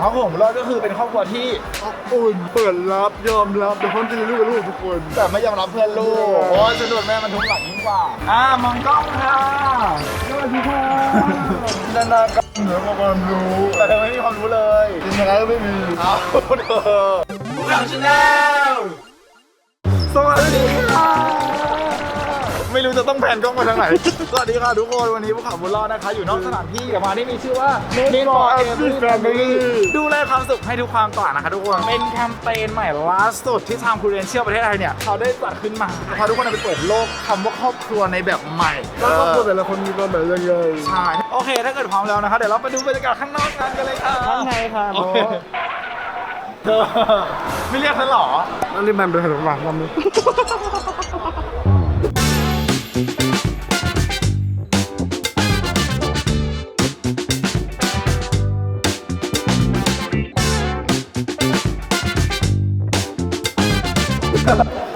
อย่างครอบครัวของบุญรอดก็คือเป็นครอบครัวที่ อบอุ่นเปิดรับยอมรับเดี๋ยวคนจะมีลูกกับลูกทุกคน แต่ไม่ยอมรับเพื่อนลูกเพราะว่าจะโดนแม่มันทุกหลังยิ่งกว่า อ่ามองกล้องค่ะสวัสดีค่ะนานากับเหนือกว่าความรู้แต่เธอไม่มีความรู้เลยจริงๆแล้วไม่มีเอาเธอพวกเราชาแนลสวัสดีค่ะ ไม่รู้จะต้องแผนกล้องไปทางไหน สวัสดีค่ะทุกคนวันนี้พวกเขาบุญรอดนะคะ อยู่นอกสถานที่กับมาที่มีชื่อว่า Made for Every Family ดูแลความสุขให้ทุกความต่างนะคะทุกคน เป็นแคมเปญใหม่ล่าสุดที่ทางคูเรนเชียลประเทศไทยเนี่ยเขาได้จัดขึ้นมาพาทุกคนไปเปิดโลกคำว่าครอบครัวในแบบใหม่แล้วครอบครัวแต่ละคนมีความหมายยังไงใช่โอเค ถ้าเกิดพร้อมแล้วนะคะเดี๋ยวเราไปดูบรรยากาศข้างนอกกันกันเลยค่ะข้างในค่ะโอเคเธอไม่เรียกฉันเหรอนั่นนี่มันเป็นขนมหวานความรู้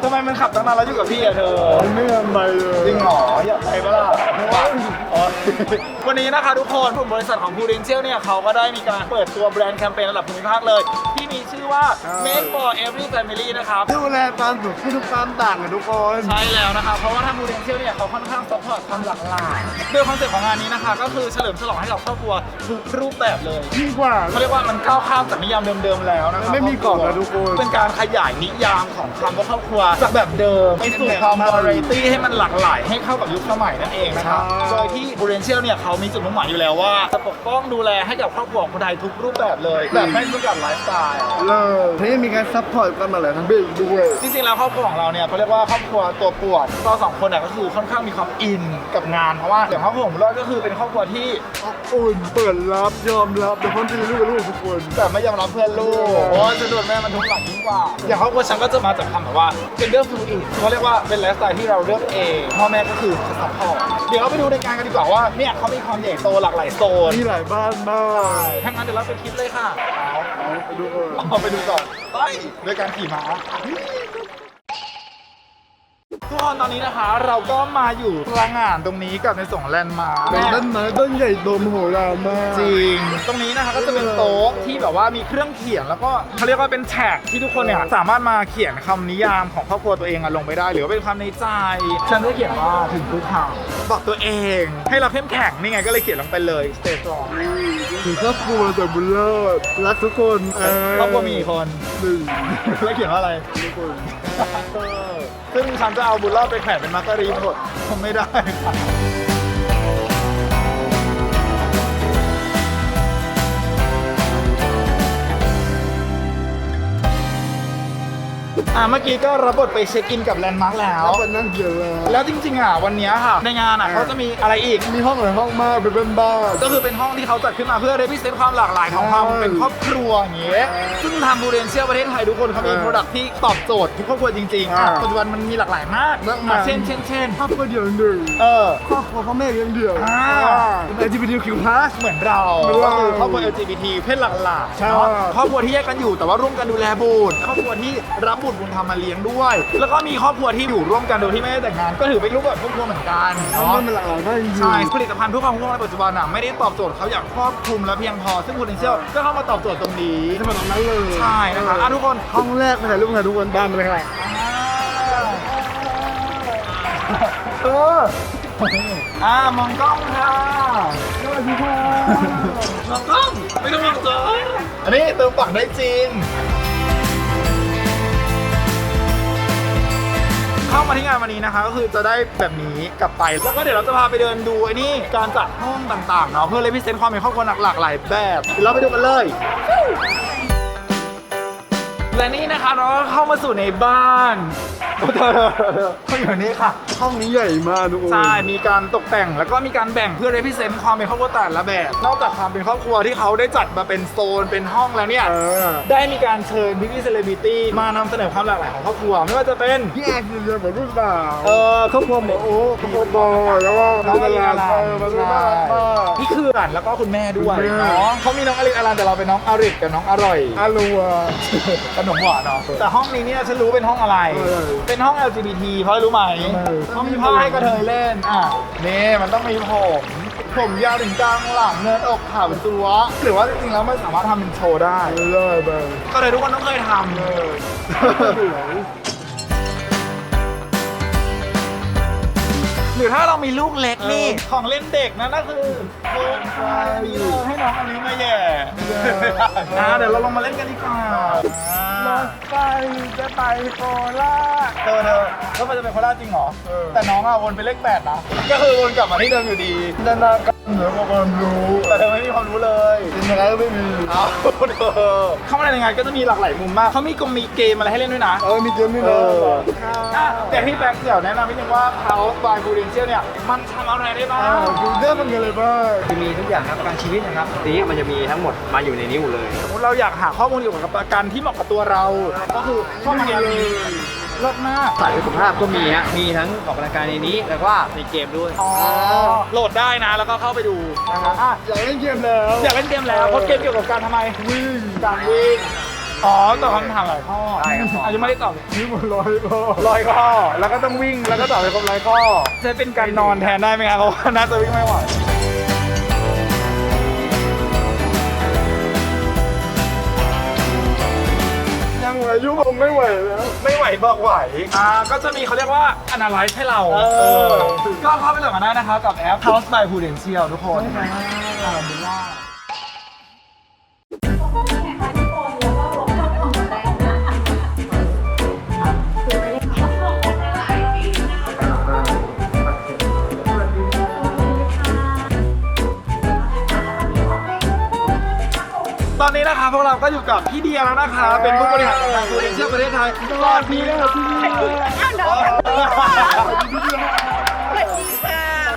ทำไมมันขับตั้งนานแล้วอยู่กับพี่อะเธอ ไม่ทำไมเลยจริงเหรออยากไปปะล่ะอ๋อวันนี้นะคะทุกคนกลุ่มบริษัทของ Prudential เนี่ยเขาก็ได้มีการเปิดตัวแบรนด์แคมเปญระดับภูมิภาคเลยที่ มีชื่อว่า Made for Every Family นะครับ ดูแลความสุขให้ทุกความต่างกับทุกคนใช่แล้วนะครับเพราะว่าทาง Prudential เนี่ยเขาค่อนข้างซัพพอร์ตความหลากหลายโดยคอนเซ็ปต์ของงานนี้นะคะ ก็คือเฉลิมฉลองให้กับครอบครัวทุกรูปแบบเลยยิ่งกว่า เขาเรียกว่ามันก้าวข้ามจากนิยามเดิมๆแล้วนะครับไม่มีกรอบนะทุกคน เป็นการขยายนิยามของคำว่าครอบครัวจากแบบเดิมไปสู่ความวาไรตี้ให้มันหลากหลาย ให้เข้ากับยุคสมัยนั่นเองนะครับใช่ โดยที่บูเรนเชียลเนี่ยเขามีจุดมุ่งหมายอยู่แล้วว่าจะปกป้องดูแลให้กับครอบครัวของคนไทยทุกรูปแบบเลย แบบไม่จำกัดไลฟ์สไตล์เลยทีนี้มีการซัพพอร์ตกันมาหลายทั้งเบ้ด้วยจริงๆแล้วครอบครัวของเราเนี่ยเขาเรียกว่าครอบครัวตัวปวดเราสองคนเนี่ยก็คือค่อนข้างมีความอินกับงานเพราะว่าอย่างครอบครัวของบุญรอดก็คือเป็นครอบครัวที่อบอุ่นเปิดรับยอมรับเดี๋ยวคนจะมีลูกกับลูกทุกคนแต่ไม่ยอมรับเพื่อนลูกเพราะว่าจะโดนแม่มันทุกหลังยิ่งกว่า อย่างครอบครัวฉันก็จะมาจากคำแบบว่า gender fluid เขาเรียกว่าเป็นไลฟ์สไตล์ที่เราเลือกเองพ่อแม่ก็คือซัพพอร์ตเดี๋ยวเราไปดูในงานกันดีกว่าว่าเนี่ยเขามีความใหญ่โตหลากหลายโซนมีหลายบ้านมากถ้างั้นเดี๋ยวเราไปคลิปเลยค่ะเอาเอา ไปดูเออเอาไปดูก่อนไปด้วยการขี่ม้า ทุกคนตอนนี้นะคะ เราก็มาอยู่กลางงานตรงนี้กับในส่วนของแลนด์มาร์ค เป็นต้นไม้ต้นใหญ่โตมโหฬารมากจริง ตรงนี้นะคะก็จะเป็นโต๊ะที่แบบว่ามีเครื่องเขียนแล้วก็เขาเรียกว่าเป็นแท็กที่ทุกคนเนี่ยสามารถมาเขียนคำนิยามของครอบครัวตัวเองอะลงไปได้ หรือว่าเป็นความในใจ ฉันได้เขียนว่าถึงทุกคำบอกตัวเอง ให้เราเข้มแข็งนี่ไงก็เลยเขียนลงไปเลยสเตจสองถึงครอบครัวแต่บุญเลิศรักทุกคนเครอบครัวมีกี่คนหนึ่งแล้วเขียนว่าอะไรทุกคน ซึ่งฉันจะเอาบุญรอดไปแขวนเป็นมาร์การีนหมดทำไม่ได้ค่ะ อะเมื่อกี้ก็รับบทไปเช็คอินกับแลนด์มาร์กแล้ว แล้ววันนั่งเขียนแล้ว แล้วจริงๆอะวันเนี้ยค่ะ ในงานอะเขาจะมีอะไรอีก มีห้องหลายห้องมากเป็นบ้านบ้าน ก็คือเป็นห้องที่เขาจัดขึ้นมาเพื่อ represent ความหลากหลายของความใช่เป็นครอบครัวอย่างเงี้ยใช่ซึ่งทางบูเรนเชียประเทศไทยทุกคนเขามีใช่โปรดักที่ตอบโจทย์ทุกครอบครัวจริงๆอะใช่ปัจจุบันมันมีหลากหลายมากมากมาย อะเช่นเช่นเช่นครอบครัวเดียวหนึ่งเออ ครอบครัวพ่อแม่เลี้ยงเดี่ยว อ่าเป็น LGBTQ+ เหมือนเราเหมือนเราก็คือครอบครัว LGBT เพศหลากหลายใช่ เนาะครอบครัวที่แยกกันอยู่แต่ว่าร่วมกันดูแลบุตรครอบครัวที่รับบุตรบุญธรรมมาเลี้ยงด้วย แล้วก็มีครอบครัวที่อยู่ร่วมกันโดยที่ไม่ได้แต่งงาน ก็ถือเป็นรูปแบบครอบครัวเหมือนกันแล้วเนาะ มันหลากหลายมากจริงๆ ใช่ผลิตภัณฑ์ทุกความคุ้มในปัจจุบันอะไม่ได้ตอบโจทย์เขาอย่างครอบคลุมและเพียงพอ ซึ่ง potential ก็เข้ามาตอบโจทย์ตรงนี้จะมาตรงนั้นเลยใช่นะคะอะทุกคนห้องแรกไปถ่ายรูปถ่ายทุกคนบ้านไปเลยค่ะเอออ่ามองกล้องค่ะสวัสดีค่ะมองกล้องไม่ต้องมองตัวอันนี้เติมฝังได้จริง เข้ามาที่งานวันนี้นะคะ ก็คือจะได้แบบนี้กลับไป แล้วก็เดี๋ยวเราจะพาไปเดินดูไอ้นี่การจัดห้องต่างๆเนาะเพื่อเลพิเซนความเป็นครอบครัวหลากหลายแบบเดี๋ยวเราไปดูกันเลยและนี่นะคะเราก็เข้ามาสู่ในบ้านโอ้เธอเธอเธอเธอเขาอยู่นี่ค่ะ ห้องนี้ใหญ่มากทุกคนใช่ มีการตกแต่งแล้วก็มีการแบ่งเพื่อ represent ความเป็นครอบครัวแต่ละแบบ นอกจากความเป็นครอบครัวที่เขาได้จัดมาเป็นโซนเป็นห้องแล้วเนี่ยเออได้มีการเชิญพี่พี่เซเลบริตี้มานำเสนอความหลากหลายของครอบครัวไม่ว่าจะเป็น พี่แอนคือเรียนเหมือนรุ่นสาวเออครอบครัวหมอโอ้ครอบครัวบอยแล้วก็น้องอลันเออมาดูน่ารักมากพี่เขื่อนแล้วก็คุณแม่ด้วยคุณแม่ เนาะเขามีน้องอลินอลันแต่เราเป็นน้องอริกกับน้องอร่อย อารัว ขนมหวานเนาะแต่ห้องนี้เนี่ยฉันรู้เป็นห้องอะไร เออเป็นห้อง LGBT เพราะอะไรรู้ไหม ทำไมเขามีผ้าให้กระเทยเล่น อะ นี่มันต้องมีผม ผมยาวถึงกลางหลังเนินอกขาวเป็นตัว หรือว่าจริงๆแล้วมันสามารถทำเป็นโชว์ได้ไม่ได้ไปก็เลยทุกคนต้องเคยทำเออ หรือถ้าเรามีลูกเล็กนี่ ของเล่นเด็กนะนั่นคือโคมไฟให้น้องอันนี้มาแย่อ่าเดี๋ยวเราลงมาเล่นกันดีกว่ารถไฟจะไปโคราชเธอเธอแล้วมันจะเป็นโคราชจริงเหรอเออแต่น้องอะวนไปเลขแปดนะ ก็คือวนกลับมาที่เดิมอยู่ดีนานากัน เหนือกว่าความรู้แต่เธอไม่มีความรู้เลยจริงๆแล้วก็ไม่มีเอาเธอเข้ามาในงานก็จะมีหลากหลายมุมมากเขามีกงมีเกมอะไรให้เล่นด้วยนะเออมีเกมนี่เอนะอะแต่พี่แบ็คเดี๋ยวแนะนำนิดนึงว่า House by Prudential เนี่ยมันทำอะไรได้บ้างอ้าวดูเรื่องมันกันเลยบ้างจะมีทุกอย่างครับประกันชีวิตนะครับทีนี้มันจะมีทั้งหมดมาอยู่ในนี้หมดเลยสมมติเราอยากหาข้อมูลเกี่ยวกับประกันที่เหมาะกับตัวเรา ก็คือข้ามาเลย รอบหน้าสายสุขภาพก็มีฮะ มีทั้งออกกำลังกายในนี้ แล้วก็ในเกมด้วย อ๋อโหลดได้นะ แล้วก็เข้าไปดูนะฮะอะอยากเล่นเกมแล้วอยากเล่นเกมแล้วเพราะเกมเกี่ยวกับการทำไมวิ่งการวิ่งอ๋อตอบคำถามหลายข้อใช่ครับ อาจจะไม่ได้ตอบนี่มันร้อยก็ร้อยข้อ แล้วก็ต้องวิ่งแล้วก็ตอบไปครบร้อยข้อ จะเป็นการนอนแทนได้ไหมครับเพราะว่าน่าจะวิ่งไม่ไหว อายุผมไม่ไหวแล้ว ไม่ไหวบอกไหว อ่าก็จะมีเขาเรียกว่า analyze ให้เราเออ ก็เข้าไปโหลดกันได้นะครับกับแอป House by Prudential ทุกคนอ่าดูว่า ตอนนี้นะคะพวกเราก็อยู่กับพี่เดียแล้วนะคะ เป็นผู้บริหารของทาง Prudential ประเทศไทยสวัสดีนะครับพี่เดีย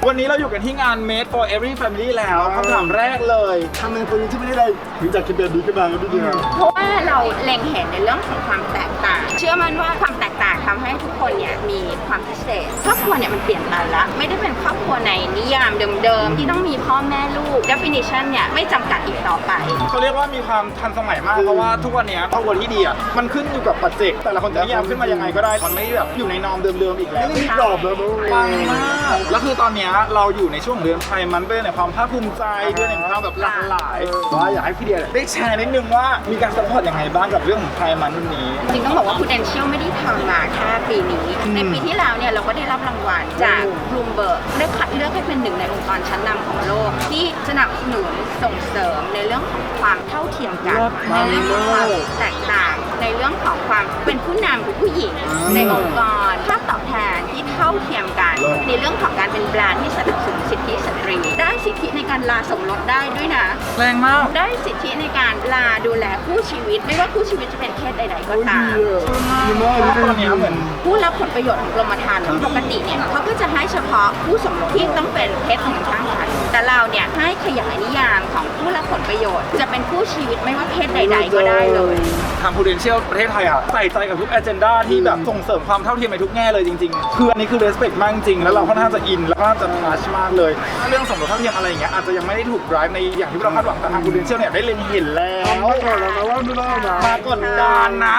วันนี้เราอยู่กันที่งาน Made for Every Family แล้วคำถามแรกเลย ทำไมคนที่ไม่ได้ได้ถึงจากคิดแบบนี้ขึ้นมาครับพี่เดียเพราะว่า เราเล็งเห็นในเรื่องของความแตกต่าง เชื่อมั่นว่าความแตกต่างทำให้ทุกคนเนี่ยมีความพิเศษครอบครัวเนี่ยมันเปลี่ยนไปละไม่ได้เป็นครอบครัวในนิยามเดิมๆที่ต้องมีพ่อแม่ลูก definition เนี่ยไม่จำกัดอีกต่อไปเขาเรียกว่ามีความทันสมัยมากเพราะว่าทุกวันนี้ครอบครัวที่ดีอะมันขึ้นอยู่กับปัจเจกแต่ละคนจะนิยามขึ้นมายังไงก็ได้มันไม่แบบอยู่ในนอมเดิมๆอีกแล้วไม่ได้มีกรอบแล้วมั้งปังมากแล้วคือตอนเนี้ยเราอยู่ในช่วงเดือนไทยมันเป็นในความภาคภูมิใจเดือนแห่งความแบบหลากหลายว่าอยากให้พี่เดียได้แชร์นิดนึงว่ามีการสปอร์ตยังไงบ้างกับเรื่องของไทยมันรุ่นนี้ จริงต้องบอกว่า Prudential ไม่ได้ทำมาแค่ปีนี้ในปีที่แล้วเนี่ยเราก็ได้รับรางวัลจาก Bloomberg ได้คัดเลือกให้เป็นหนึ่งในองค์กรชั้นนำของโลก ที่สนับสนุนส่งเสริมในเรื่องของความเท่าเทียมกันในเรื่องของความแตกต่าง ในเรื่องของความเป็นผู้นำของผู้หญิง ในองค์กรค่าตอบแทนที่ เท่าเทียมกัน ในเรื่องของการเป็นแบรนด์ที่สนับสนุนสิทธิสตรี ได้สิทธิในการลาสมรสได้ด้วยนะ แรงมาก ได้สิทธิในการลาดูแลคู่ชีวิต ไม่ว่าคู่ชีวิตจะเป็นเพศใด ๆ ก็ตาม ดีมากตอนเนี้ยเหมือนผู้รับผลประโยชน์ของกรมธรรม์ปกติเนี่ยเขาก็จะให้เฉพาะผู้สมรสที่ต้องเป็นเพศหนึ่งข้างกันแต่เราเนี่ยให้ขยายนิยามของผู้รับผลประโยชน์ จะเป็นคู่ชีวิตไม่ว่าเพศใด ๆ ก็ได้เลย ทาง Prudential ประเทศไทยอะใส่ใจกับทุก agenda ที่แบบส่งเสริมความเท่าเทียมในทุกแง่เลยจริงๆคืออันนี้คือ respect มากจริง แล้วเราค่อนข้างจะอิน แล้วก็จะ touch มากเลย เรื่องสมรสเท่าเทียมอะไรอย่างเงี้ยอาจจะยังไม่ได้ถูก drive ในอย่างที่เราคาดหวังแต่ทาง Prudential เนี่ยได้เล็งเห็นแล้วม่ก่อนแล้วนะว่าไม่ได้นะมากดดันนะ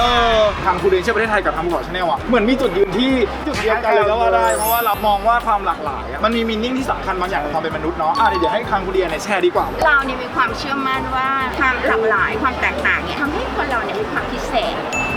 เออทาง Prudential ประเทศไทยกับทางภูเขาชาแนลอะเหมือนมีจุดยืนที่จุดเดียวกันเลยก็ว่าได้เพราะว่าเรามองว่าความหลากหลายอะมันมีมินนิ่งที่สำคัญบางอย่างในความเป็นมนุษย์เนาะอะเดี๋ยวให้ทางคุณเดียเนี่ยแชร์ดีกว่า เราเนี่ยมีความเชื่อมั่นว่าความหลากหลายความแตกต่างเนี่ยทำให้คนเราเนี่ยมีความพิเศษ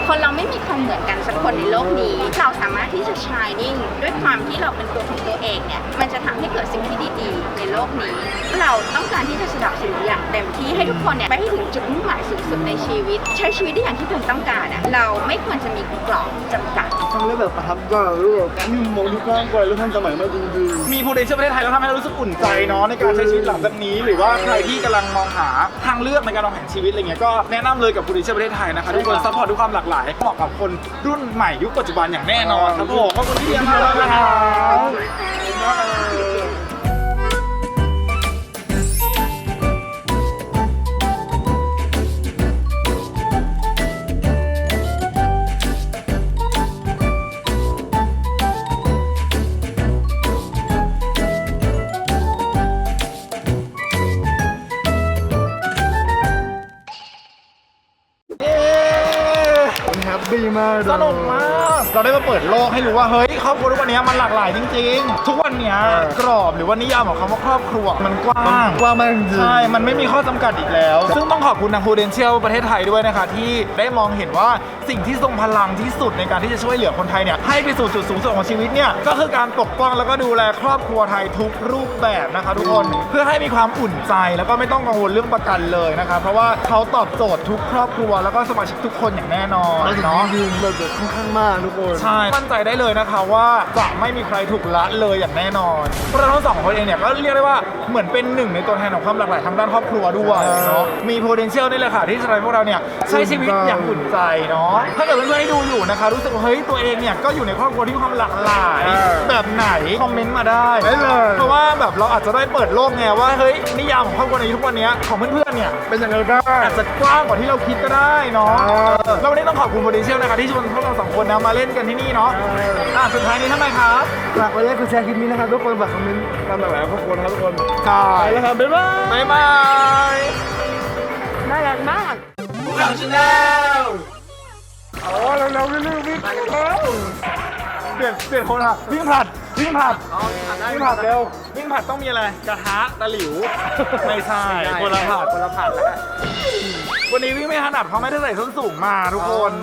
คนเราไม่มีใครเหมือนกันสักคนในโลกนี้ เราสามารถที่จะ shining ด้วยความที่เราเป็นตัวของตัวเองเนี่ยมันจะทำให้เกิดสิ่งที่ดีๆ ในโลกนี้ เราต้องการที่จะสนับสนุนอย่างเต็มที่ให้ทุกคนเนี่ยไปให้ถึงจุดมุ่งหมายสูงสุดในชีวิต ใช้ชีวิตได้อย่างที่ตนต้องการอะเราไม่ควรจะมีกรอบจำกัดฟังแล้วแบบประทับใจแล้วแบบนี่มองที่กว้างไกลแล้วทันสมัยมากจริงมี Prudential ประเทศไทยแล้วทำให้เรารู้สึกอุ่นใจเนาะในการใช้ชีวิตหลังจากนี้ หรือว่าใครที่กำลังมองหาทางเลือกในการวางแผนชีวิตอะไรเงี้ยก็แนะนำเลยกับ Prudential ประเทศไทยนะคะทุกคนซัพพอร์ตด้วยความหลากหลายเหมาะกับคนรุ่นใหม่ยุคปัจจุบันอย่างแน่นอนครับผมขอบคุณที่เดียมากเลยนะครับ Alter. Salon. เราได้มาเปิดโลกให้รู้ว่าเฮ้ยครอบครัวทุกวันนี้มันหลากหลายจริง ๆ ทุกวันเนี้ยกรอบหรือว่านิยามของคำว่าครอบครัวมันกว้างกว้างมากจริงใช่ มันไม่มีข้อจำกัดอีกแล้ว ซึ่งต้องขอบคุณทาง Prudential ประเทศไทยด้วยนะคะ ที่ได้มองเห็นว่าสิ่งที่ทรงพลังที่สุดในการที่จะช่วยเหลือคนไทยเนี่ยให้ไปสู่จุดสูงสุดของชีวิตเนี่ยก็คือการปกป้องแล้วก็ดูแลครอบครัวไทยทุกรูปแบบนะคะทุกคนเพื่อให้มีความอุ่นใจแล้วก็ไม่ต้องกังวลเรื่องประกันเลยนะคะเพราะว่าเขาตอบโจทย์ทุกครอบครัวแล้วก็สมาชิกทุกคนอย่างแน่นอนเราถึงเนาะยืนแบบค่อนข้างมากทุกคนใช่มั่นใจได้เลยนะคะว่าจะไม่มีใครถูกละเลยอย่างแน่นอนพวกเราทั้งสองคนเองเนี่ยก็เรียกได้ว่าเหมือนเป็นหนึ่งในตัวแทนของความหลากหลายทางด้านครอบครัวด้วยเนาะมี potential นี่แหละค่ะที่จะทำให้พวกเราเนี่ยใช้ชีวิตอย่างอุ่นใจเนาะถ้าเกิดเพื่อนๆที่ดูอยู่นะคะ รู้สึกว่าเฮ้ยตัวเองเนี่ยก็อยู่ในครอบครัวที่มีความหลากหลายแบบไหนคอมเมนต์มาได้ได้เลย เพราะว่าแบบเราอาจจะได้เปิดโลกไงว่าเฮ้ยนิยามของครอบครัวในทุกวันเนี้ยของเพื่อนๆเนี่ย เป็นอย่างไรบ้าง อาจจะกว้างกว่าที่เราคิดก็ได้เนาะอ่าเออแล้ววันนี้ต้องขอบคุณ potential นะคะที่ชวนพวกเราสองคนนะมาเล่นกันที่นี่เนาะอะสุดท้ายนี้ทำไมครับฝากไว้เลยคุณแชร์คลิปนี้นะครับทุกคนฝากคอมเมนต์ตามหลากหลายครอบครัวนะครับทุกคนใช่ไปแล้วครับบ๊ายบายบ๊ายบายน่ารักมากอ๋อเร็วๆวิ่งๆวิ่งๆแล้วเปลี่ยนเปลี่ยนคนอะวิ่งผลัดวิ่งผลัดวิ่งผลัดเร็ววิ่งผลัดต้องมีอะไรกระทะตะหลิวไม่ใช่คนละผลัดคนละผัดแล้ววันนี้วิ่งไม่ถนัดเพราะไม่ได้ใส่ส้นสูงมาทุกคน